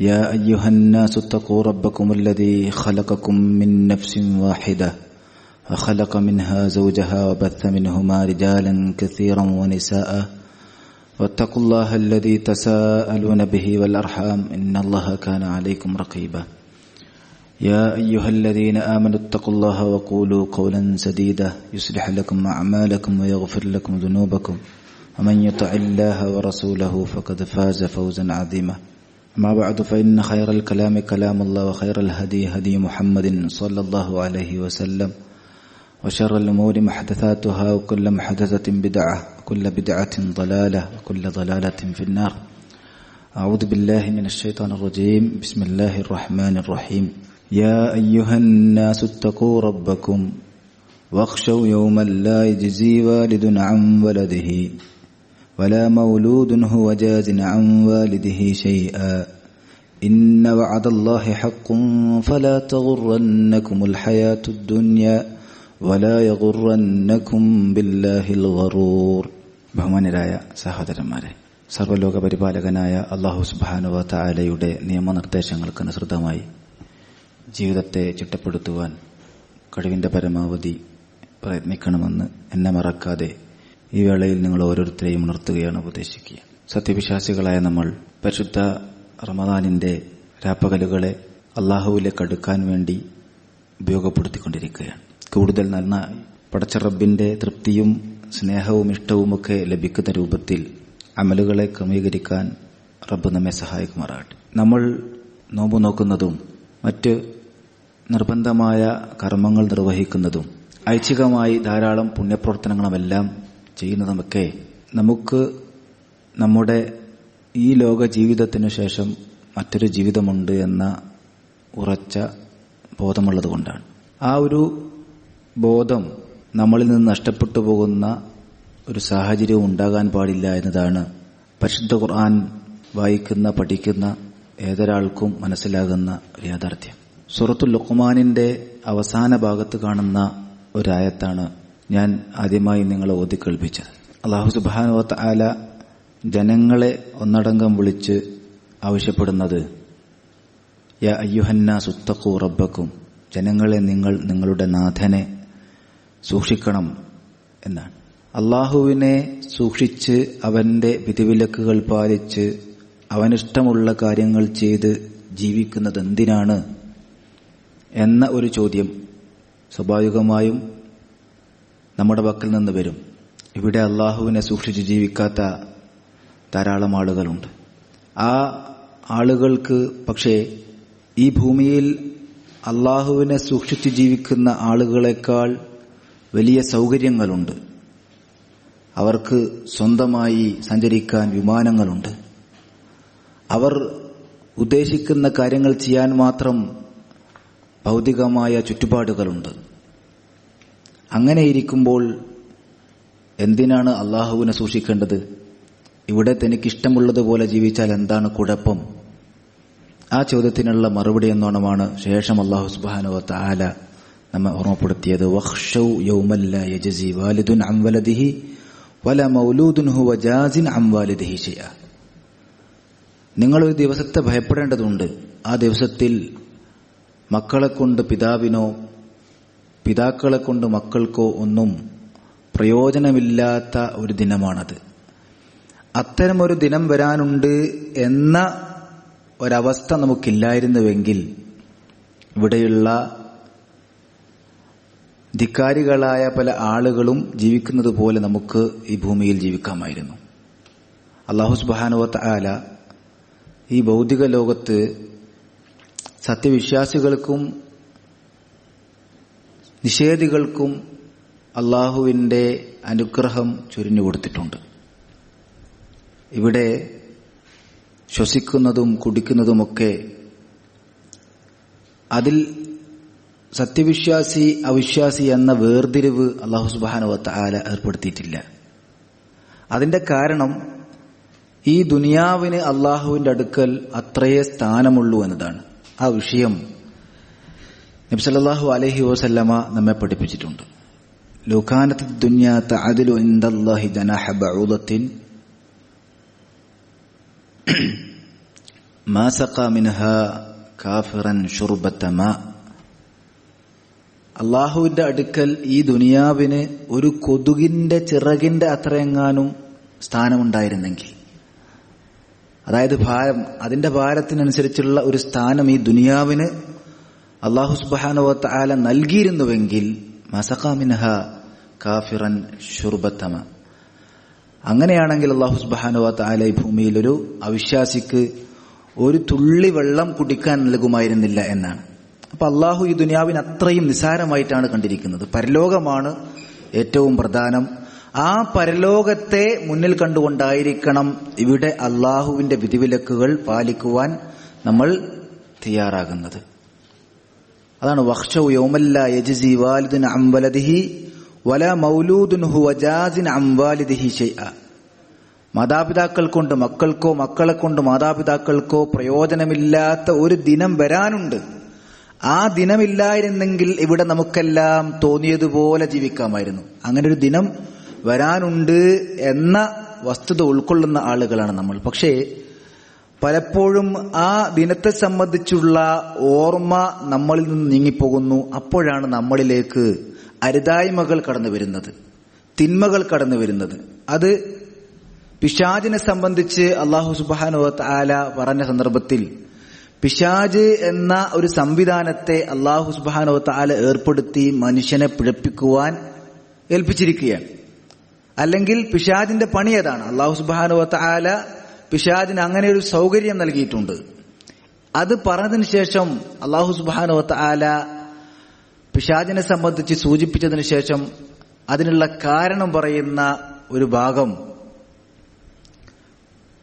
يا أيها الناس اتقوا ربكم الذي خلقكم من نفس واحدة وخلق منها زوجها وبث منهما رجالا كثيرا ونساء. واتقوا الله الذي تساءلون به والأرحام إن الله كان عليكم رقيبا. يا أيها الذين آمنوا اتقوا الله وقولوا قولا سديدا يصلح لكم أعمالكم ويغفر لكم ذنوبكم. ومن يطع الله ورسوله فقد فاز فوزا عظيما. أما بعد فإن خير الكلام كلام الله وخير الهدي هدي محمد صلى الله عليه وسلم وشر الأمور محدثاتها وكل محدثة بدعة وكل بدعة ضلالة وكل ضلالة في النار. أعوذ بالله من الشيطان الرجيم. بسم الله الرحمن الرحيم. يا أيها الناس اتقوا ربكم واخشوا يوما لا يجزي والد عن ولده. ولا مولود هو جاز عن والده شيئا إن وعد الله حق فلا تغرنكم الحياة الدنيا ولا يغرنكم بالله الغرور ബഹുമാനരായ സഹോദരന്മാരെ സർവ്വലോക പരിപാലകനായ അള്ളാഹു സുബാനുവ താലയുടെ നിയമനിർദ്ദേശങ്ങൾക്ക് അനുസൃതമായി ജീവിതത്തെ ചിട്ടപ്പെടുത്തുവാൻ കഴിവിന്റെ പരമാവധി പ്രയത്നിക്കണമെന്ന് എന്നെ മറക്കാതെ ഈ വേളയിൽ നിങ്ങൾ ഓരോരുത്തരെയും ഉണർത്തുകയാണ് ഉപദേശിക്കുക. സത്യവിശ്വാസികളായ നമ്മൾ പരിശുദ്ധ റമദാനിന്റെ രാപ്പകലുകളെ അള്ളാഹുവിലേക്ക് അടുക്കാൻ വേണ്ടി ഉപയോഗപ്പെടുത്തിക്കൊണ്ടിരിക്കുകയാണ്. കൂടുതൽ നന്നായി പടച്ച റബ്ബിന്റെ തൃപ്തിയും സ്നേഹവും ഇഷ്ടവും ഒക്കെ ലഭിക്കുന്ന രൂപത്തിൽ അമലുകളെ ക്രമീകരിക്കാൻ റബ്ബ് നമ്മെ സഹായിക്കുമാറാകട്ടെ. നമ്മൾ നോമ്പ് നോക്കുന്നതും മറ്റ് നിർബന്ധമായ കർമ്മങ്ങൾ നിർവഹിക്കുന്നതും ഐച്ഛികമായി ധാരാളം പുണ്യപ്രവർത്തനങ്ങളുമെല്ലാം ചെയ്യുന്നതുമൊക്കെ നമുക്ക് നമ്മുടെ ഈ ലോക ജീവിതത്തിനു ശേഷം മറ്റൊരു ജീവിതമുണ്ട് എന്ന ഉറച്ച ബോധമുള്ളത് കൊണ്ടാണ്. ആ ഒരു ബോധം നമ്മളിൽ നിന്ന് നഷ്ടപ്പെട്ടു പോകുന്ന ഒരു സാഹചര്യവും ഉണ്ടാകാൻ പാടില്ല എന്നതാണ് പരിശുദ്ധ ഖുർആൻ വായിക്കുന്ന പഠിക്കുന്ന ഏതൊരാൾക്കും മനസ്സിലാകുന്ന ഒരു യാഥാർത്ഥ്യം. സുറത്തുൽ ലുഖ്മാനിന്റെ അവസാന ഭാഗത്ത് കാണുന്ന ഒരായത്താണ് ഞാൻ ആദ്യമായി നിങ്ങളെ ഓതി കേൾപ്പിച്ചത്. അള്ളാഹു സുബാനുവത്ത് ആല ജനങ്ങളെ ഒന്നടങ്കം വിളിച്ച് ആവശ്യപ്പെടുന്നത് യ അയ്യുഹന്ന സുത്തക്കു റബ്ബക്കും ജനങ്ങളെ നിങ്ങൾ നിങ്ങളുടെ നാഥനെ സൂക്ഷിക്കണം എന്നാണ്. അള്ളാഹുവിനെ സൂക്ഷിച്ച് അവന്റെ വിധിവിലക്കുകൾ പാലിച്ച് അവനിഷ്ടമുള്ള കാര്യങ്ങൾ ചെയ്ത് ജീവിക്കുന്നത് എന്തിനാണ് എന്ന ഒരു ചോദ്യം സ്വാഭാവികമായും നമ്മുടെ പക്കൽ നിന്ന് വരും. ഇവിടെ അള്ളാഹുവിനെ സൂക്ഷിച്ച് ജീവിക്കാത്ത ധാരാളം ആളുകളുണ്ട്. ആ ആളുകൾക്ക് പക്ഷേ ഈ ഭൂമിയിൽ അള്ളാഹുവിനെ സൂക്ഷിച്ച് ജീവിക്കുന്ന ആളുകളെക്കാൾ വലിയ സൗകര്യങ്ങളുണ്ട്. അവർക്ക് സ്വന്തമായി സഞ്ചരിക്കാൻ വിമാനങ്ങളുണ്ട്. അവർ ഉദ്ദേശിക്കുന്ന കാര്യങ്ങൾ ചെയ്യാൻ മാത്രം ഭൗതികമായ ചുറ്റുപാടുകളുണ്ട്. അങ്ങനെ ഇരിക്കുമ്പോൾ എന്തിനാണ് അള്ളാഹുവിനെ സൂക്ഷിക്കേണ്ടത്? ഇവിടെ തനിക്കിഷ്ടമുള്ളതുപോലെ ജീവിച്ചാൽ എന്താണ് കുഴപ്പം? ആ ചോദ്യത്തിനുള്ള മറുപടി എന്നോണമാണ് ശേഷം അള്ളാഹു സുബാനോ താല നമ്മെ ഓർമ്മപ്പെടുത്തിയത്. നിങ്ങൾ യൗമല്ല വാലിദുൻ വല മൗലൂദുൻ ദിവസത്തെ ഭയപ്പെടേണ്ടതുണ്ട്. ആ ദിവസത്തിൽ മക്കളെ കൊണ്ട് പിതാവിനോ പിതാക്കളെ കൊണ്ട് മക്കൾക്കോ ഒന്നും പ്രയോജനമില്ലാത്ത ഒരു ദിനമാണത്. അത്തരമൊരു ദിനം വരാനുണ്ട് എന്ന ഒരവസ്ഥ നമുക്കില്ലായിരുന്നുവെങ്കിൽ ഇവിടെയുള്ള ധിക്കാരികളായ പല ആളുകളും ജീവിക്കുന്നത് പോലെ നമുക്ക് ഈ ഭൂമിയിൽ ജീവിക്കാമായിരുന്നു. അള്ളാഹു സുബാനുവത്ത് ആല ഈ ഭൗതിക ലോകത്ത് സത്യവിശ്വാസികൾക്കും നിഷേധികൾക്കും അള്ളാഹുവിന്റെ അനുഗ്രഹം ചുരിഞ്ഞു കൊടുത്തിട്ടുണ്ട്. ഇവിടെ ശ്വസിക്കുന്നതും കുടിക്കുന്നതുമൊക്കെ അതിൽ സത്യവിശ്വാസി അവിശ്വാസി എന്ന വേർതിരിവ് അള്ളാഹു സുബാനുവത്ത് ആല ഏർപ്പെടുത്തിയിട്ടില്ല. അതിന്റെ കാരണം ഈ ദുനിയാവിന് അള്ളാഹുവിന്റെ അടുക്കൽ അത്രയേ സ്ഥാനമുള്ളൂ എന്നതാണ്. ആ വിഷയം നബ്സല്ലാഹു അലഹി വസല്ലമ നമ്മെ പഠിപ്പിച്ചിട്ടുണ്ട്. ലോകാനത്ത് ദുന്യാത്ത അതിലു ഇന്ദല്ലാഹി ജനാഹ ബഊദത്തിൻ മാ സഖ മിൻഹ കാഫിറൻ ഷുർബത്തമ മാ. അള്ളാഹുവിന്റെ അടുക്കൽ ഈ ദുനിയാവിന് ഒരു കൊതുകിന്റെ ചിറകിന്റെ അത്രയെങ്ങാനും സ്ഥാനമുണ്ടായിരുന്നെങ്കിൽ അതായത് ഭാരം അതിന്റെ ഭാരത്തിനനുസരിച്ചുള്ള ഒരു സ്ഥാനം ഈ ദുനിയാവിന് അള്ളാഹു സുബാനുവത്ത ആല നൽകിയിരുന്നുവെങ്കിൽ മസഖാമിൻഹ കാഫിറൻ ഷുർബത്തമ. അങ്ങനെയാണെങ്കിൽ അള്ളാഹു സുബാനുവത്ത ആല ഈ ഭൂമിയിൽ ഒരു അവിശ്വാസിക്ക് ഒരു തുള്ളി വെള്ളം കുടിക്കാൻ നൽകുമായിരുന്നില്ല എന്നാണ്. അപ്പൊ അള്ളാഹു ഈ ദുനിയാവിന് അത്രയും നിസാരമായിട്ടാണ് കണ്ടിരിക്കുന്നത്. പരലോകമാണ് ഏറ്റവും പ്രധാനം. ആ പരലോകത്തെ മുന്നിൽ കണ്ടുകൊണ്ടായിരിക്കണം ഇവിടെ അള്ളാഹുവിന്റെ വിധിവിലക്കുകൾ പാലിക്കുവാൻ നമ്മൾ തയ്യാറാകുന്നത്. അതാണ് വഹ്ഷൗ യൗമല്ല യജസി വാലിദുൻ അംബലദിഹി വല മൗലൂദുൻ ഹുവ ജാസിൻ അം ഷൈഅ മാതാപിതാക്കൾ കൊണ്ട് മക്കൾക്കോ മക്കളെ കൊണ്ട് മാതാപിതാക്കൾക്കോ പ്രയോജനമില്ലാത്ത ഒരു ദിനം വരാനുണ്ട്. ആ ദിനമില്ലായിരുന്നെങ്കിൽ ഇവിടെ നമുക്കെല്ലാം തോന്നിയതുപോലെ ജീവിക്കാമായിരുന്നു. അങ്ങനെ ഒരു ദിനം വരാനുണ്ട് എന്ന വസ്തുത ഉൾക്കൊള്ളുന്ന ആളുകളാണ് നമ്മൾ. പക്ഷേ പലപ്പോഴും ആ ദിനത്തെ സംബന്ധിച്ചുള്ള ഓർമ്മ നമ്മളിൽ നിന്ന് നീങ്ങിപ്പോകുന്നു. അപ്പോഴാണ് നമ്മളിലേക്ക് അരുതായ്മകൾ കടന്നു വരുന്നത്. തിന്മകൾ കടന്നു വരുന്നത്. അത് പിശാജിനെ സംബന്ധിച്ച് അള്ളാഹു സുബാനുവത്ത് ആല പറഞ്ഞ സന്ദർഭത്തിൽ പിശാജ് എന്ന ഒരു സംവിധാനത്തെ അള്ളാഹു സുബാനുവത്ത് ആല ഏർപ്പെടുത്തി മനുഷ്യനെ പിഴപ്പിക്കുവാൻ ഏൽപ്പിച്ചിരിക്കുകയാണ്. അല്ലെങ്കിൽ പിശാജിന്റെ പണി ഏതാണ്? അള്ളാഹു സുബാനുവത്ത് ആല പിശാജിന് അങ്ങനെ ഒരു സൗകര്യം നൽകിയിട്ടുണ്ട്. അത് പറഞ്ഞതിന് ശേഷം അള്ളാഹു സുബാനുവത്ത് ആല പിശാജിനെ സംബന്ധിച്ച് സൂചിപ്പിച്ചതിന് ശേഷം അതിനുള്ള കാരണം പറയുന്ന ഒരു ഭാഗം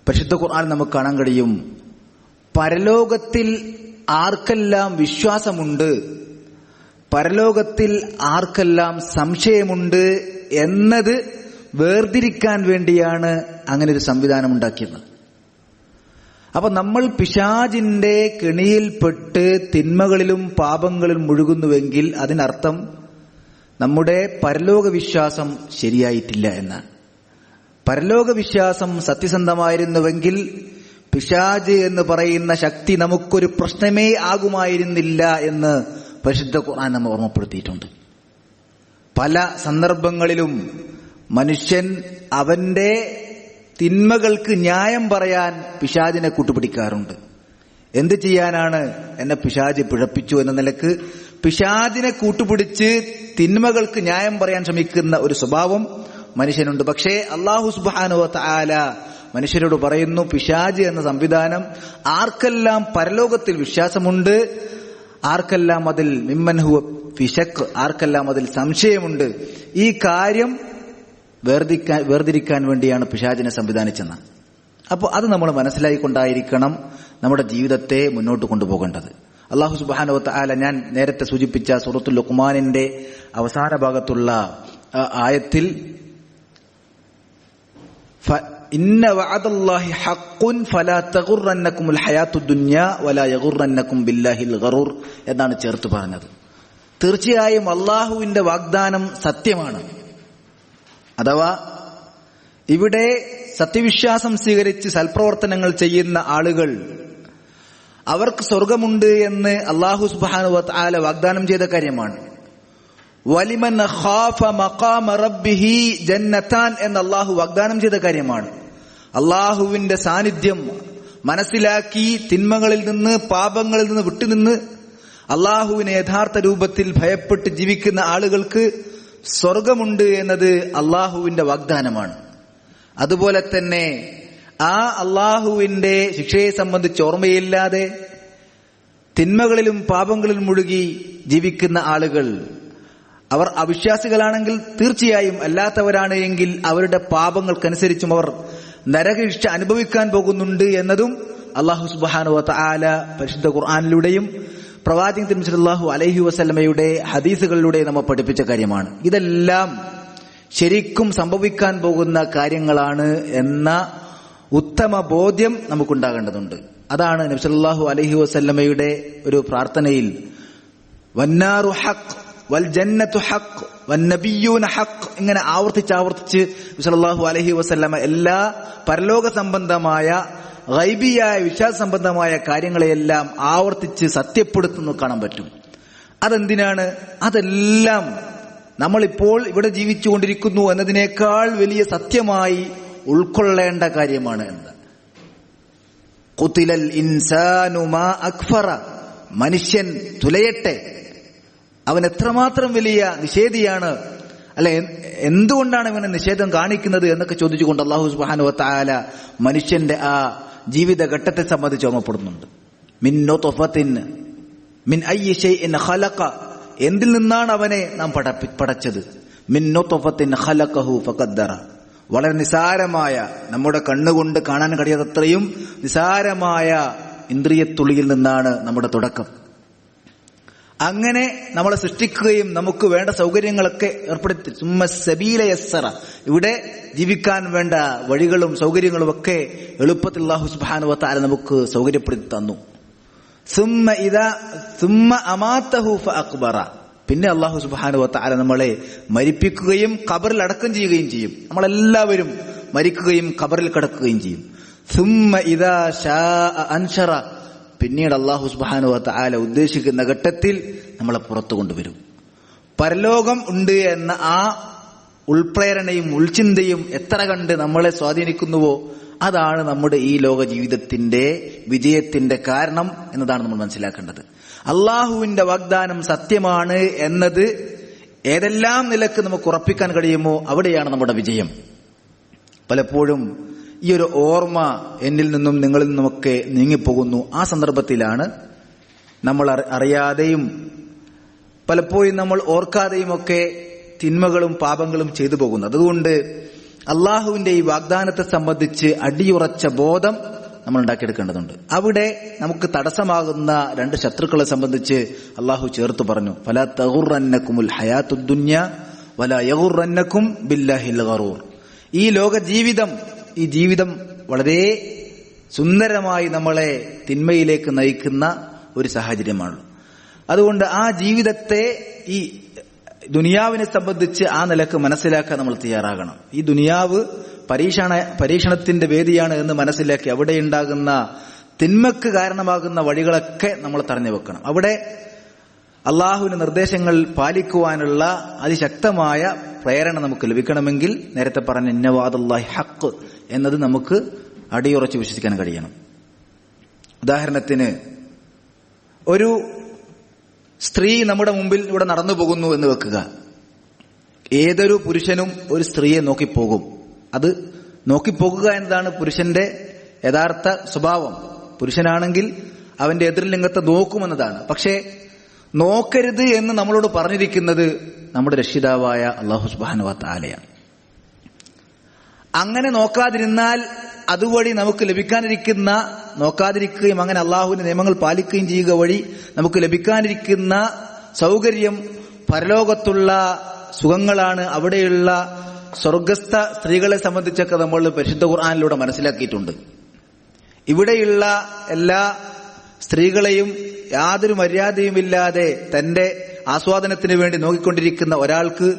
പരിശുദ്ധ ഖുർആൻ നമുക്ക് കാണാൻ കഴിയും. പരലോകത്തിൽ ആർക്കെല്ലാം വിശ്വാസമുണ്ട് പരലോകത്തിൽ ആർക്കെല്ലാം സംശയമുണ്ട് എന്നത് വേർതിരിക്കാൻ വേണ്ടിയാണ് അങ്ങനെ ഒരു സംവിധാനം ഉണ്ടാക്കിയത്. അപ്പൊ നമ്മൾ പിശാജിന്റെ കെണിയിൽപ്പെട്ട് തിന്മകളിലും പാപങ്ങളിലും മുഴുകുന്നുവെങ്കിൽ അതിനർത്ഥം നമ്മുടെ പരലോകവിശ്വാസം ശരിയായിട്ടില്ല എന്നാണ്. പരലോകവിശ്വാസം സത്യസന്ധമായിരുന്നുവെങ്കിൽ പിശാജ് എന്ന് പറയുന്ന ശക്തി നമുക്കൊരു പ്രശ്നമേ ആകുമായിരുന്നില്ല എന്ന് പരിശുദ്ധ ഖുർആൻ നമ്മൾ ഓർമ്മപ്പെടുത്തിയിട്ടുണ്ട്. പല സന്ദർഭങ്ങളിലും മനുഷ്യൻ അവന്റെ തിന്മകൾക്ക് ന്യായം പറയാൻ പിശാജിനെ കൂട്ടുപിടിക്കാറുണ്ട്. എന്ത് ചെയ്യാനാണ് എന്നെ പിശാജ് പിഴപ്പിച്ചു എന്ന നിലയ്ക്ക് പിശാജിനെ കൂട്ടുപിടിച്ച് തിന്മകൾക്ക് ന്യായം പറയാൻ ശ്രമിക്കുന്ന ഒരു സ്വഭാവം മനുഷ്യനുണ്ട്. പക്ഷേ അള്ളാഹു സുബാനുവ ആല മനുഷ്യരോട് പറയുന്നു പിശാജ് എന്ന സംവിധാനം ആർക്കെല്ലാം പരലോകത്തിൽ വിശ്വാസമുണ്ട് ആർക്കെല്ലാം അതിൽ മിമ്മൻഹുവ പിശക്ക് ആർക്കെല്ലാം അതിൽ സംശയമുണ്ട് ഈ കാര്യം വേർതിരിക്കാൻ വേർതിരിക്കാൻ വേണ്ടിയാണ് പിശാചിനെ സംവിധാനിച്ചെന്ന്. അപ്പോൾ അത് നമ്മൾ മനസ്സിലായിക്കൊണ്ടായിരിക്കണം നമ്മുടെ ജീവിതത്തെ മുന്നോട്ട് കൊണ്ടുപോകേണ്ടത്. അള്ളാഹു സുബാനവത്ത് ആല ഞാൻ നേരത്തെ സൂചിപ്പിച്ച സുഹൃത്തു ലുക്മാനിന്റെ അവസാന ഭാഗത്തുള്ള ആയത്തിൽ ഇന്ന ഫലാ വലാ ബില്ലാഹിൽ ഗറൂർ എന്നാണ് ചേർത്ത് പറഞ്ഞത്. തീർച്ചയായും അള്ളാഹുവിന്റെ വാഗ്ദാനം സത്യമാണ്. അഥവാ ഇവിടെ സത്യവിശ്വാസം സ്വീകരിച്ച് സൽപ്രവർത്തനങ്ങൾ ചെയ്യുന്ന ആളുകൾ അവർക്ക് സ്വർഗമുണ്ട് എന്ന് അള്ളാഹു സുബാനുവത്ത് ആല വാഗ്ദാനം ചെയ്ത കാര്യമാണ്. വലിമൻ എന്ന് അള്ളാഹു വാഗ്ദാനം ചെയ്ത കാര്യമാണ്. അള്ളാഹുവിന്റെ സാന്നിധ്യം മനസ്സിലാക്കി തിന്മകളിൽ നിന്ന് പാപങ്ങളിൽ നിന്ന് വിട്ടുനിന്ന് അള്ളാഹുവിനെ യഥാർത്ഥ രൂപത്തിൽ ഭയപ്പെട്ട് ജീവിക്കുന്ന ആളുകൾക്ക് സ്വർഗമുണ്ട് എന്നത് അള്ളാഹുവിന്റെ വാഗ്ദാനമാണ്. അതുപോലെ തന്നെ ആ അള്ളാഹുവിന്റെ ശിക്ഷയെ സംബന്ധിച്ച് ഓർമ്മയില്ലാതെ തിന്മകളിലും പാപങ്ങളിലും മുഴുകി ജീവിക്കുന്ന ആളുകൾ അവർ അവിശ്വാസികളാണെങ്കിൽ തീർച്ചയായും അല്ലാത്തവരാണ് എങ്കിൽ അവരുടെ പാപങ്ങൾക്കനുസരിച്ചും അവർ നരകശിക്ഷ അനുഭവിക്കാൻ പോകുന്നുണ്ട് എന്നതും അള്ളാഹു സുബാനുവ ആല പരിശുദ്ധ ഖുർആാനിലൂടെയും പ്രവാചകൻ തിരുമലാഹു അലൈഹി വസല്ലമയുടെ ഹദീസുകളിലൂടെ നമ്മൾ പഠിപ്പിച്ച കാര്യമാണ്. ഇതെല്ലാം ശരിക്കും സംഭവിക്കാൻ പോകുന്ന കാര്യങ്ങളാണ് എന്ന ഉത്തമ ബോധ്യം നമുക്കുണ്ടാകേണ്ടതുണ്ട്. അതാണ് നബ്സല്ലാഹു അലഹി വസല്ലമയുടെ ഒരു പ്രാർത്ഥനയിൽ വന്നാറു ഹക്ക് വൽ ജന്നത്തു ഹഖ് വന്നബിയൂന ഹക്ക് ഇങ്ങനെ ആവർത്തിച്ച് ആവർത്തിച്ച് നബ്സല്ലാഹു അലൈഹി വസല്ലമ എല്ലാ പരലോക സംബന്ധമായ ഗൈബിയായ വിശ്വാസസംബന്ധമായ കാര്യങ്ങളെയെല്ലാം ആവർത്തിച്ച് സത്യപ്പെടുത്തുന്നു കാണാൻ പറ്റും. അതെന്തിനാണ്? അതെല്ലാം നമ്മളിപ്പോൾ ഇവിടെ ജീവിച്ചുകൊണ്ടിരിക്കുന്നു എന്നതിനേക്കാൾ വലിയ സത്യമായി ഉൾക്കൊള്ളേണ്ട കാര്യമാണ് എന്ന്. കുത്തിലൽ ഇൻസാനുമാ അക്ഫറ. മനുഷ്യൻ തുലയട്ടെ. അവൻ എത്രമാത്രം വലിയ നിഷേധിയാണ്. അല്ലെ എന്തുകൊണ്ടാണ് ഇവനെ നിഷേധം കാണിക്കുന്നത് എന്നൊക്കെ ചോദിച്ചുകൊണ്ട് അള്ളാഹു സുബാനു താല മനുഷ്യന്റെ ആ ജീവിതഘട്ടത്തെ സംബന്ധിച്ച് ഓർമ്മപ്പെടുന്നുണ്ട്. മിന്നോ തൊഫത്തിൻ മിൻ അയ്യ ഷൈഇൻ ഖലഖ. എന്തിൽ നിന്നാണ് അവനെ നാം പടച്ചത് മിന്നോ തൊഫത്തിൻ ഖലഖഹു ഫഖദ്ദറ. വളരെ നിസാരമായ നമ്മുടെ കണ്ണുകൊണ്ട് കാണാൻ കഴിയാത്തത്രയും നിസാരമായ ഇന്ദ്രിയത്തുള്ളിയിൽ നിന്നാണ് നമ്മുടെ തുടക്കം. അങ്ങനെ നമ്മളെ സൃഷ്ടിക്കുകയും നമുക്ക് വേണ്ട സൗകര്യങ്ങളൊക്കെ ഏർപ്പെടുത്തി. സുമ്മ സബീല യസ്സറ. ഇവിടെ ജീവിക്കാൻ വേണ്ട വഴികളും സൗകര്യങ്ങളും ഒക്കെ എളുപ്പത്തിൽ അള്ളാഹു സുബ്ഹാനഹു വതആല നമുക്ക് സൗകര്യപ്പെടുത്തി തന്നു. സുമ്മ ഇതാ സുമ്മ അമാത്തഹൂഫ അക്ബറ. പിന്നെ അള്ളാഹു സുബ്ഹാനഹു വതആല നമ്മളെ മരിപ്പിക്കുകയും ഖബറിൽ അടക്കം ചെയ്യുകയും ചെയ്യും. നമ്മളെല്ലാവരും മരിക്കുകയും ഖബറിൽ കിടക്കുകയും ചെയ്യും. സുമ്മ ഇതാ ഷാ അൻഷറ. പിന്നീട് അള്ളാഹു സുബ്ഹാനഹു വതആല ഉദ്ദേശിക്കുന്ന ഘട്ടത്തിൽ നമ്മളെ പുറത്തു കൊണ്ടുവരും. പരലോകം ഉണ്ട് എന്ന ആ ഉൾപ്രേരണയും ഉൾചിന്തയും എത്ര കണ്ട് നമ്മളെ സ്വാധീനിക്കുന്നുവോ അതാണ് നമ്മുടെ ഈ ലോക ജീവിതത്തിന്റെ വിജയത്തിന്റെ കാരണം എന്നതാണ് നമ്മൾ മനസ്സിലാക്കേണ്ടത്. അള്ളാഹുവിന്റെ വാഗ്ദാനം സത്യമാണ് എന്നത് ഏതെല്ലാം നിലയ്ക്ക് നമുക്ക് ഉറപ്പിക്കാൻ കഴിയുമോ അവിടെയാണ് നമ്മുടെ വിജയം. പലപ്പോഴും ഈ ഒരു ഓർമ്മ എന്നിൽ നിന്നും നിങ്ങളിൽ നിന്നുമൊക്കെ നീങ്ങിപ്പോകുന്നു. ആ സന്ദർഭത്തിലാണ് നമ്മൾ അറിയാതെയും പലപ്പോഴും നമ്മൾ ഓർക്കാതെയും ഒക്കെ തിന്മകളും പാപങ്ങളും ചെയ്തു പോകുന്നത്. അതുകൊണ്ട് അള്ളാഹുവിന്റെ ഈ വാഗ്ദാനത്തെ സംബന്ധിച്ച് അടിയുറച്ച ബോധം നമ്മൾ ഉണ്ടാക്കിയെടുക്കേണ്ടതുണ്ട്. അവിടെ നമുക്ക് തടസ്സമാകുന്ന രണ്ട് ശത്രുക്കളെ സംബന്ധിച്ച് അള്ളാഹു ചേർത്ത് പറഞ്ഞു. ഫല തകുറന്നക്കുമുൽ ഹയാത്തുദ്ദുന്യ വല യകുറന്നക്കും ബില്ലാഹിൽ ഗറൂർ. ഈ ലോക ജീവിതം ഈ ജീവിതം വളരെ സുന്ദരമായി നമ്മളെ തിന്മയിലേക്ക് നയിക്കുന്ന ഒരു സാഹചര്യമാണ് അതുകൊണ്ട് ആ ജീവിതത്തെ ഈ ദുനിയാവിനെ സംബന്ധിച്ച് ആ നിലയ്ക്ക് മനസ്സിലാക്കാൻ നമ്മൾ തയ്യാറാകണം. ഈ ദുനിയാവ് പരീക്ഷണ പരീക്ഷണത്തിന്റെ വേദിയാണ് എന്ന് മനസ്സിലാക്കി അവിടെ ഉണ്ടാകുന്ന തിന്മക്ക് കാരണമാകുന്ന വഴികളൊക്കെ നമ്മൾ തടഞ്ഞു വെക്കണം. അവിടെ അള്ളാഹുവിന്റെ നിർദ്ദേശങ്ങൾ പാലിക്കുവാനുള്ള അതിശക്തമായ പ്രേരണ നമുക്ക് ലഭിക്കണമെങ്കിൽ നേരത്തെ പറഞ്ഞ ഇന്നവാദല്ലാഹി ഹക്ക് എന്നത് നമുക്ക് അടിയുറച്ച് വിശ്വസിക്കാൻ കഴിയണം. ഉദാഹരണത്തിന് ഒരു സ്ത്രീ നമ്മുടെ മുമ്പിൽ ഇവിടെ നടന്നു പോകുന്നു എന്ന് വെക്കുക. ഏതൊരു പുരുഷനും ഒരു സ്ത്രീയെ നോക്കിപ്പോകും. അത് നോക്കിപ്പോകുക എന്നതാണ് പുരുഷന്റെ യഥാർത്ഥ സ്വഭാവം. പുരുഷനാണെങ്കിൽ അവന്റെ എതിർലിംഗത്തെ നോക്കുമെന്നതാണ്. പക്ഷേ നോക്കരുത് എന്ന് നമ്മളോട് പറഞ്ഞിരിക്കുന്നത് നമ്മുടെ രക്ഷിതാവായ അള്ളാഹു സുബാനുവാത്ത താലയാണ് അങ്ങനെ നോക്കാതിരുന്നാൽ അതുവഴി നമുക്ക് ലഭിക്കാനിരിക്കുന്ന നോക്കാതിരിക്കുകയും അങ്ങനെ അള്ളാഹുവിന്റെ നിയമങ്ങൾ പാലിക്കുകയും ചെയ്യുക വഴി നമുക്ക് ലഭിക്കാനിരിക്കുന്ന സൗകര്യം പരലോകത്തുള്ള സുഖങ്ങളാണ്. അവിടെയുള്ള സ്വർഗസ്ഥ സ്ത്രീകളെ സംബന്ധിച്ചൊക്കെ നമ്മൾ പരിശുദ്ധ ഖുർആാനിലൂടെ മനസ്സിലാക്കിയിട്ടുണ്ട്. ഇവിടെയുള്ള എല്ലാ സ്ത്രീകളെയും യാതൊരു മര്യാദയുമില്ലാതെ തന്റെ ആസ്വാദനത്തിന് വേണ്ടി നോക്കിക്കൊണ്ടിരിക്കുന്ന ഒരാൾക്ക്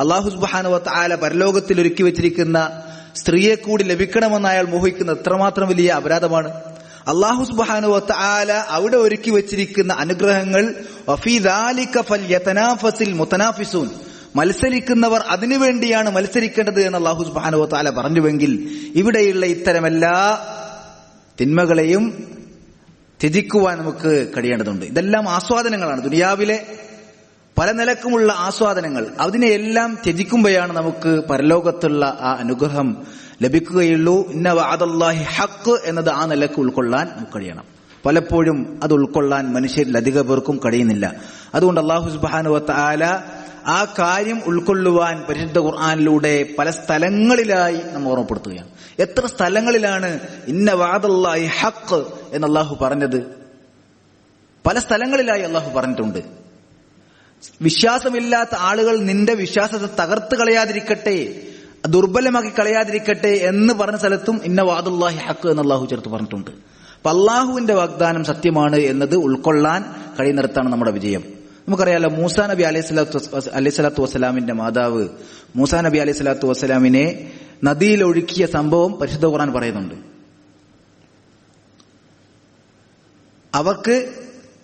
അള്ളാഹു സുബാനുവത്ത് ആല പരലോകത്തിൽ ഒരുക്കി വെച്ചിരിക്കുന്ന സ്ത്രീയെ കൂടി ലഭിക്കണമെന്ന് അയാൾ മോഹിക്കുന്ന എത്രമാത്രം വലിയ അപരാധമാണ്. അള്ളാഹു സുബാനുവത്ത് ആല അവിടെ ഒരുക്കി വെച്ചിരിക്കുന്ന അനുഗ്രഹങ്ങൾ മുത്തനാഫിസൂൻ മത്സരിക്കുന്നവർ അതിനുവേണ്ടിയാണ് മത്സരിക്കേണ്ടത് എന്ന് അള്ളാഹു സുബാനുവത്ത് ആല പറഞ്ഞുവെങ്കിൽ ഇവിടെയുള്ള ഇത്തരം എല്ലാ തിന്മകളെയും ത്യജിക്കുവാൻ നമുക്ക് കഴിയേണ്ടതുണ്ട്. ഇതെല്ലാം ആസ്വാദനങ്ങളാണ്. ദുനിയാവിലെ പല നിലക്കുമുള്ള ആസ്വാദനങ്ങൾ അതിനെയെല്ലാം ത്യജിക്കുമ്പോഴാണ് നമുക്ക് പരലോകത്തുള്ള ആ അനുഗ്രഹം ലഭിക്കുകയുള്ളൂ. ഇന്ന വാദല്ലാഹി ഹക്ക് എന്നത് ആ നിലയ്ക്ക് ഉൾക്കൊള്ളാൻ നമുക്ക് കഴിയണം. പലപ്പോഴും അത് ഉൾക്കൊള്ളാൻ മനുഷ്യരിൽ അധിക പേർക്കും കഴിയുന്നില്ല. അതുകൊണ്ട് അള്ളാഹു സുബാനുവത്ത ആല ആ കാര്യം ഉൾക്കൊള്ളുവാൻ പരിശുദ്ധ ഖുർആാനിലൂടെ പല സ്ഥലങ്ങളിലായി നമ്മൾ ഓർമ്മപ്പെടുത്തുകയാണ്. എത്ര സ്ഥലങ്ങളിലാണ് ഇന്ന വാദല്ലാഹി ഹക്ക് എന്ന് അള്ളാഹു പറഞ്ഞത്? പല സ്ഥലങ്ങളിലായി അള്ളാഹു പറഞ്ഞിട്ടുണ്ട്. വിശ്വാസമില്ലാത്ത ആളുകൾ നിന്റെ വിശ്വാസത്തെ തകർത്ത് കളയാതിരിക്കട്ടെ ദുർബലമാക്കി കളയാതിരിക്കട്ടെ എന്ന് പറഞ്ഞ സ്ഥലത്തും ഇന്ന വാദുല്ലാഹി ഹക്ക് എന്ന് അള്ളാഹു ചേർത്ത് പറഞ്ഞിട്ടുണ്ട്. അപ്പൊ അള്ളാഹുവിന്റെ വാഗ്ദാനം സത്യമാണ് എന്നത് ഉൾക്കൊള്ളാൻ കഴിയുന്നിടത്താണ് നമ്മുടെ വിജയം. നമുക്കറിയാലോ മൂസാ നബി അലൈഹി സ്വലാത്തു അലൈഹി സ്വലാത്തു വസ്സലാമിന്റെ മാതാവ് മൂസാ നബി അലൈഹി സ്വലാത്തു വസ്സലാമിനെ നദിയിൽ ഒഴുക്കിയ സംഭവം പരിശുദ്ധ ഖുർആൻ പറയുന്നുണ്ട്. അവർക്ക്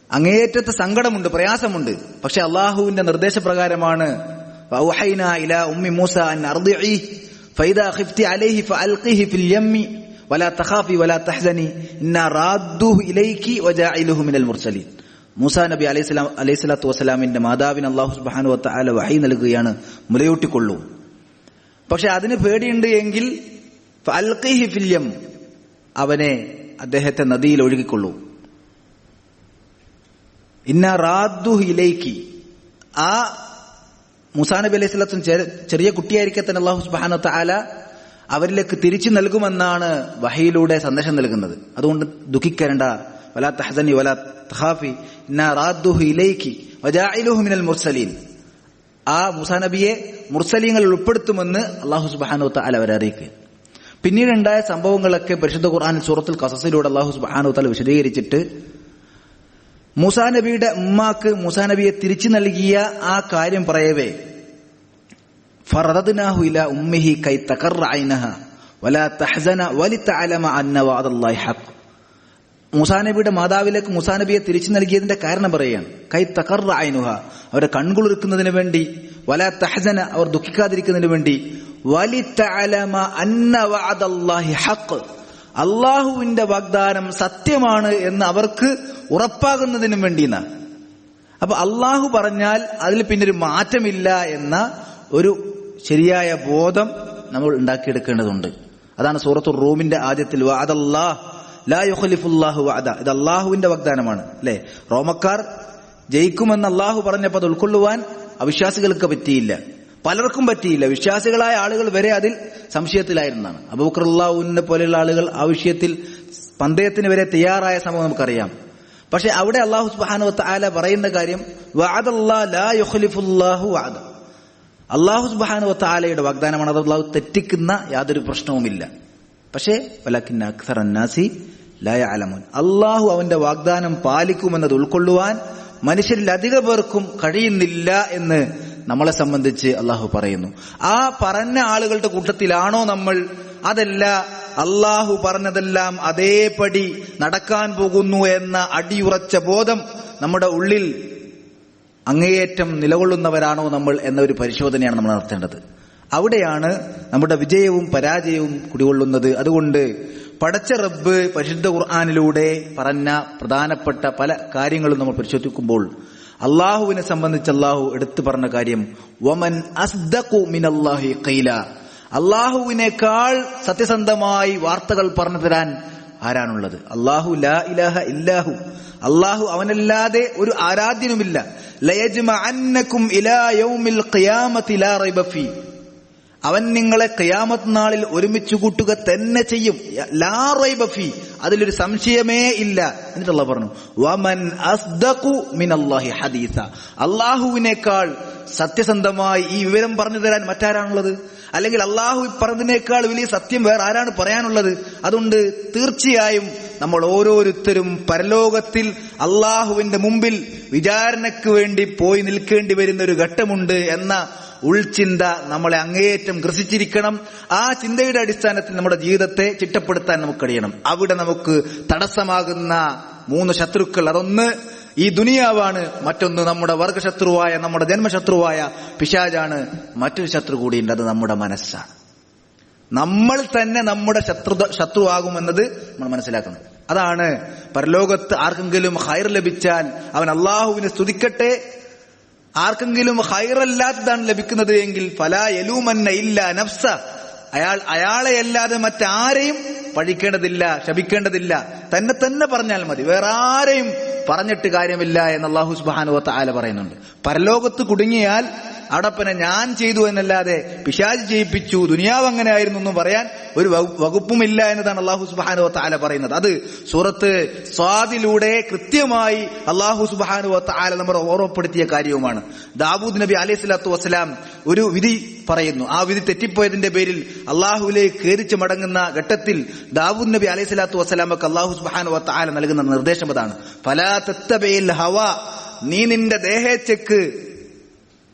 അങ്ങേയറ്റത്തെ സങ്കടമുണ്ട് പ്രയാസമുണ്ട് പക്ഷെ അള്ളാഹുവിന്റെ നിർദ്ദേശപ്രകാരമാണ് وأوحينا إلى أم موسى أن أرضعيه فإذا خفت عليه فألقيه في اليم ولا تخافي ولا تحزني إنا رادوه إليك وجاعله من المرسلين മൂസാ നബി അലൈഹി സ്വലാം അലൈഹി സ്വലാത്തു വസ്സലാമിന്റെ മാതാവിന് അള്ളാഹു സുബാനു വത്താല വഹി നൽകുകയാണ് മുലയൂട്ടിക്കൊള്ളൂ പക്ഷെ അതിന് പേടിയുണ്ട് എങ്കിൽ ഫഅൽഖിഹി ഫിൽ യം അവനെ അദ്ദേഹത്തെ നദിയിൽ ഒഴുകിക്കൊള്ളൂ ഇന്ന റാദ്ദു ഇലൈക്കി. ആ മുസാ നബി അലൈഹി സ്വലത്തും ചെറിയ കുട്ടിയായിരിക്കെ തന്നെ അള്ളാഹു സുബാന താല അവരിലേക്ക് തിരിച്ചു നൽകുമെന്നാണ് വഹയിലൂടെ സന്ദേശം നൽകുന്നത്. അതുകൊണ്ട് ദുഃഖിക്കരണ്ട വലാ തഹസനി വലാ തഹാഫി ഇന്ന റാദ്ദുഹു ഇലൈക്കി വജാഇലുഹു മിനൽ മുർസലീൻ. ആ മുസാ നബിയെ മുർസലീങ്ങൾ ഉൾപ്പെടുത്തുമെന്ന് അള്ളാഹു സുബാനു താല അവരെ അറിയിക്കുക പിന്നീടുണ്ടായ സംഭവങ്ങളൊക്കെ പരിശുദ്ധ ഖുർആൻ സൂറത്തുൽ കസസിലൂടെ അള്ളാഹു സുബാനു താല വിശദീകരിച്ചിട്ട് മൂസാ നബിയുടെ ഉമ്മാക്ക് മൂസാ നബിയെ തിരിച്ചു നൽകിയ ആ കാര്യം പറയവേ. ഫറദനാഹു ഇല ഉമ്മിഹി കൈ അന്ന വാദല്ലാഹി ഹഖ്. മൂസാ നബിയുടെ മാതാവിലേക്ക് മൂസാ നബിയെ തിരിച്ചു നൽകിയതിന്റെ കാരണം പറയുകയാണ്. കൈ തകർഅൈനുഹ അവരെ കൺകുളിർക്കുന്നതിന് വേണ്ടി വല തഹ്സന അവർ ദുഃഖിക്കാതിരിക്കുന്നതിന് വേണ്ടി വലിതഅലമ അന്ന വാദല്ലാഹി ഹഖ്. അള്ളാഹുവിന്റെ വാഗ്ദാനം സത്യമാണ് എന്ന് അവർക്ക് ഉറപ്പാകുന്നതിനും വേണ്ടിയെന്ന. അപ്പൊ അള്ളാഹു പറഞ്ഞാൽ അതിൽ പിന്നെ ഒരു മാറ്റമില്ല എന്ന ഒരു ശരിയായ ബോധം നമ്മൾ ഉണ്ടാക്കിയെടുക്കേണ്ടതുണ്ട്. അതാണ് സൂറത്തു റൂമിന്റെ ആദ്യത്തിൽ വാദല്ലാഹ് ലാ യുഖലിഫുല്ലാഹു വാദ ഇത് അള്ളാഹുവിന്റെ വാഗ്ദാനമാണ് അല്ലെ? റോമക്കാർ ജയിക്കുമെന്ന് അള്ളാഹു പറഞ്ഞപ്പോൾ അത് ഉൾക്കൊള്ളുവാൻ അവിശ്വാസികൾക്ക് പറ്റിയില്ല. പലർക്കും പറ്റിയില്ല. വിശ്വാസികളായ ആളുകൾ വരെ അതിൽ സംശയത്തിലായിരുന്നാണ് അബൂക്കറുല്ലാഹുവിനെ പോലെയുള്ള ആളുകൾ ആ വിഷയത്തിൽ പന്തയത്തിന് വരെ തയ്യാറായ സംഭവം നമുക്കറിയാം. പക്ഷെ അവിടെ അള്ളാഹു സുബാനു താല പറയുന്ന കാര്യം അള്ളാഹു സുബാനു താലയുടെ വാഗ്ദാനമാണ്. അത് അള്ളാഹു തെറ്റിക്കുന്ന യാതൊരു പ്രശ്നവുമില്ല. പക്ഷേ അക്സറന്നാസി ലായ അലമുൻ അള്ളാഹു അവന്റെ വാഗ്ദാനം പാലിക്കുമെന്നത് ഉൾക്കൊള്ളുവാൻ മനുഷ്യരിൽ അധിക പേർക്കും കഴിയുന്നില്ല എന്ന് നമ്മളെ സംബന്ധിച്ച് അള്ളാഹു പറയുന്നു. ആ പറഞ്ഞ ആളുകളുടെ കൂട്ടത്തിലാണോ നമ്മൾ? അതല്ല അള്ളാഹു പറഞ്ഞതെല്ലാം അതേപടി നടക്കാൻ പോകുന്നു എന്ന അടിയുറച്ച ബോധം നമ്മുടെ ഉള്ളിൽ അങ്ങേയറ്റം നിലകൊള്ളുന്നവരാണോ നമ്മൾ എന്നൊരു പരിശോധനയാണ് നമ്മൾ നടത്തേണ്ടത്. അവിടെയാണ് നമ്മുടെ വിജയവും പരാജയവും കുടികൊള്ളുന്നത്. അതുകൊണ്ട് പടച്ച റബ്ബ് പരിശുദ്ധ ഖുർആാനിലൂടെ പറഞ്ഞ പ്രധാനപ്പെട്ട പല കാര്യങ്ങളും നമ്മൾ പരിശോധിക്കുമ്പോൾ അള്ളാഹുവിനെ സംബന്ധിച്ച് അള്ളാഹു എടുത്തു പറഞ്ഞ കാര്യം വമൻ അസ്ദഖു മിനല്ലാഹി ഖൈല. അള്ളാഹുവിനേക്കാൾ സത്യസന്ധമായി വാർത്തകൾ പറഞ്ഞു തരാൻ ആരാണുള്ളത്? അള്ളാഹു ലാ ഇലാഹ ഇല്ലാഹു. അള്ളാഹു അവനല്ലാതെ ഒരു ആരാധ്യനുമില്ല. ലയജ്മഅന്നകും ഇലാ യൗമിൽ ഖിയാമത്തി ലാ റൈബ ഫീ. അവൻ നിങ്ങളെ ഖിയാമത്ത് നാളിൽ ഒരുമിച്ച് കൂട്ടുക തന്നെ ചെയ്യും. ലാ റൈബ ഫീ. അതിലൊരു സംശയമേ ഇല്ല. എന്നിട്ട് അള്ളാഹ് പറഞ്ഞു വമൻ അസ്ദഖു മിനല്ലാഹി ഹദീസ. അള്ളാഹുവിനേക്കാൾ സത്യസന്ധമായി ഈ വിവരം പറഞ്ഞു തരാൻ മറ്റാരാണുള്ളത്? അല്ലെങ്കിൽ അള്ളാഹു പറഞ്ഞതിനേക്കാൾ വലിയ സത്യം വേറെ ആരാണ് പറയാനുള്ളത്? അതുകൊണ്ട് തീർച്ചയായും നമ്മൾ ഓരോരുത്തരും പരലോകത്തിൽ അള്ളാഹുവിന്റെ മുമ്പിൽ വിചാരണയ്ക്ക് വേണ്ടി പോയി നിൽക്കേണ്ടി വരുന്ന ഒരു ഘട്ടമുണ്ട് എന്ന ഉൾചിന്ത നമ്മളെ അങ്ങേയറ്റം ഗ്രസിച്ചിരിക്കണം. ആ ചിന്തയുടെ അടിസ്ഥാനത്തിൽ നമ്മുടെ ജീവിതത്തെ ചിട്ടപ്പെടുത്താൻ നമുക്ക് കഴിയണം. അവിടെ നമുക്ക് തടസ്സമാകുന്ന മൂന്ന് ശത്രുക്കൾ അതൊന്ന്. ഈ ദുനിയാവാണ് മറ്റൊന്ന് നമ്മുടെ വർഗശത്രുവായ നമ്മുടെ ജന്മശത്രുവായ പിശാജാണ്. മറ്റൊരു ശത്രു കൂടിയുണ്ട് അത് നമ്മുടെ മനസ്സാണ്. നമ്മൾ തന്നെ നമ്മുടെ ശത്രു ശത്രുവാകുമെന്നത് നമ്മൾ മനസ്സിലാക്കണം. അതാണ് പരലോകത്ത് ആർക്കെങ്കിലും ഹൈർ ലഭിച്ചാൽ അവൻ അള്ളാഹുവിനെ സ്തുതിക്കട്ടെ ആർക്കെങ്കിലും ഹൈറല്ലാത്തതാണ് ലഭിക്കുന്നത് എങ്കിൽ ഫല എലൂമന്ന ഇല്ല നഫ്സ. അയാൾ അയാളെ അല്ലാതെ മറ്റാരെയും പഴിക്കേണ്ടതില്ല ശപിക്കേണ്ടതില്ല. തന്നെ തന്നെ പറഞ്ഞാൽ മതി. വേറെ ആരെയും പറഞ്ഞിട്ട് കാര്യമില്ല എന്ന് അള്ളാഹു സുബാനുവത്ത ആല പറയുന്നുണ്ട്. പരലോകത്ത് കുടുങ്ങിയാൽ അടപ്പനെ ഞാൻ ചെയ്തു എന്നല്ലാതെ പിശാജ് ചെയ്യിപ്പിച്ചു ദുനിയാവ് അങ്ങനെ ആയിരുന്നു എന്നും പറയാൻ ഒരു വകു- വകുപ്പുമില്ല എന്നതാണ് അള്ളാഹു സുബാനു താല പറയുന്നത്. അത് സൂറത്ത് സ്വാദിലൂടെ കൃത്യമായി അള്ളാഹു സുബാനു താല നമ്മൾ ഓർമ്മപ്പെടുത്തിയ കാര്യവുമാണ്. ദാവൂദ് നബി അലൈഹി സ്വലാത്തു വസ്സലാം ഒരു വിധി പറയുന്നു. ആ വിധി തെറ്റിപ്പോയതിന്റെ പേരിൽ അള്ളാഹുവിലേക്ക് കയറിച്ച് മടങ്ങുന്ന ഘട്ടത്തിൽ ദാവൂദ് നബി അലൈഹി സ്വലാത്തു വസ്സലാമക്ക് അള്ളാഹു സുബാനു താല നൽകുന്ന നിർദ്ദേശം അതാണ്. ഫലാ തത്തബയിൽ ഹവ നീ നിന്റെ ദേഹേച്ഛക്ക്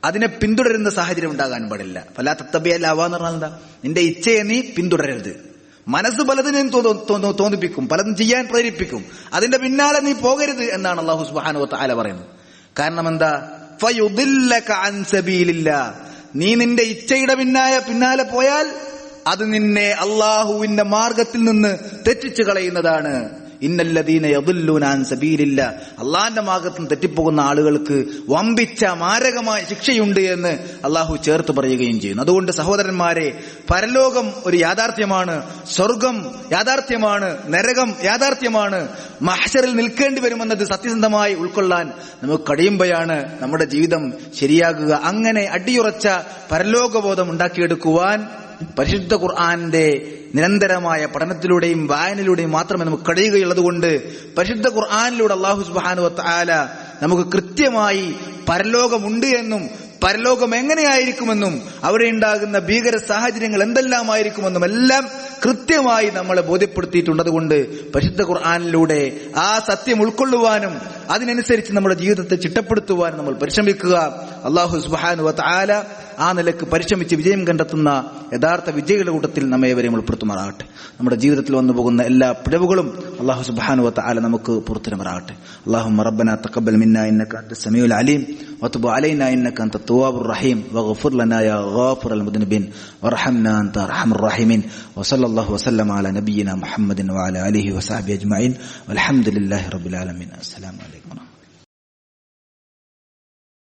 അതിനെ പിന്തുടരുന്ന സാഹചര്യം ഉണ്ടാകാൻ പാടില്ല. പല തത്തബിയല്ല എന്ന് പറഞ്ഞാൽ എന്താ? നിന്റെ ഇച്ഛയെ നീ പിന്തുടരരുത്. മനസ്സ് പലതിനെ തോന്നിപ്പിക്കും. പലതും ചെയ്യാൻ പ്രേരിപ്പിക്കും. അതിന്റെ പിന്നാലെ നീ പോകരുത് എന്നാണ് അള്ളാഹു സുബാനു താല പറയുന്നത്. കാരണം എന്താ. നീ നിന്റെ ഇച്ഛയുടെ പിന്നായ പിന്നാലെ പോയാൽ അത് നിന്നെ അള്ളാഹുവിന്റെ മാർഗത്തിൽ നിന്ന് തെറ്റിച്ചു കളയുന്നതാണ്. ഇന്നല്ലദീന യദുല്ലൂന അൻ സബീലില്ല. അള്ളാഹിന്റെ മാർഗത്തിൽ തെറ്റിപ്പോകുന്ന ആളുകൾക്ക് വമ്പിച്ച മാരകമായ ശിക്ഷയുണ്ട് എന്ന് അള്ളാഹു ചേർത്ത് പറയുകയും ചെയ്യുന്നു. അതുകൊണ്ട് സഹോദരന്മാരെ പരലോകം ഒരു യാഥാർത്ഥ്യമാണ് സ്വർഗം യാഥാർത്ഥ്യമാണ് നരകം യാഥാർത്ഥ്യമാണ്. മഹശറിൽ നിൽക്കേണ്ടി വരുമെന്നത് സത്യസന്ധമായി ഉൾക്കൊള്ളാൻ നമുക്ക് കഴിയുമ്പോഴാണ് നമ്മുടെ ജീവിതം ശരിയാകുക. അങ്ങനെ അടിയുറച്ച പരലോകബോധം ഉണ്ടാക്കിയെടുക്കുവാൻ പരിശുദ്ധ ഖുർആാനിന്റെ നിരന്തരമായ പഠനത്തിലൂടെയും വായനയിലൂടെയും മാത്രമേ നമുക്ക് കഴിയുകയുള്ളതുകൊണ്ട് പരിശുദ്ധ ഖുർആാനിലൂടെ അള്ളാഹു സുബാനു ആല നമുക്ക് കൃത്യമായി പരലോകമുണ്ട് എന്നും പരലോകം എങ്ങനെയായിരിക്കുമെന്നും അവിടെ ഉണ്ടാകുന്ന ഭീകര സാഹചര്യങ്ങൾ എന്തെല്ലാമായിരിക്കുമെന്നും എല്ലാം കൃത്യമായി നമ്മളെ ബോധ്യപ്പെടുത്തിയിട്ടുണ്ട് അതുകൊണ്ട് പരിശുദ്ധ ഖുർആാനിലൂടെ ആ സത്യം ഉൾക്കൊള്ളുവാനും അതിനനുസരിച്ച് നമ്മുടെ ജീവിതത്തെ ചിട്ടപ്പെടുത്തുവാനും നമ്മൾ പരിശ്രമിക്കുക. അള്ളാഹു സുബാനു താല ആ നിലയ്ക്ക് പരിശ്രമിച്ച് വിജയം കണ്ടെത്തുന്ന യഥാർത്ഥ വിജയികളുടെ കൂട്ടത്തിൽ നമ്മെ വരെയും ഉൾപ്പെടുത്തുമാറാകട്ടെ. നമ്മുടെ ജീവിതത്തിൽ വന്നു പോകുന്ന എല്ലാ പിഴവുകളും അള്ളാഹു സുബാനു താല നമുക്ക് പുറത്തുമാറാകട്ടെ അള്ളാഹു മറബന തക്കബൽ മിന്ന ഇന്നക അന്ത അലീം വതുബ് അലൈന ഇന്നക അന്ത റഹീം വഗ്ഫിർ ലനാ യാ ഗാഫിറൽ മുദ്നിബിൻ വർഹംനാ അന്ത അർഹമർ റഹീമിൻ വസല്ല الله وسلم على نبينا محمد وعلى اله وصحبه اجمعين والحمد لله رب العالمين السلام عليكم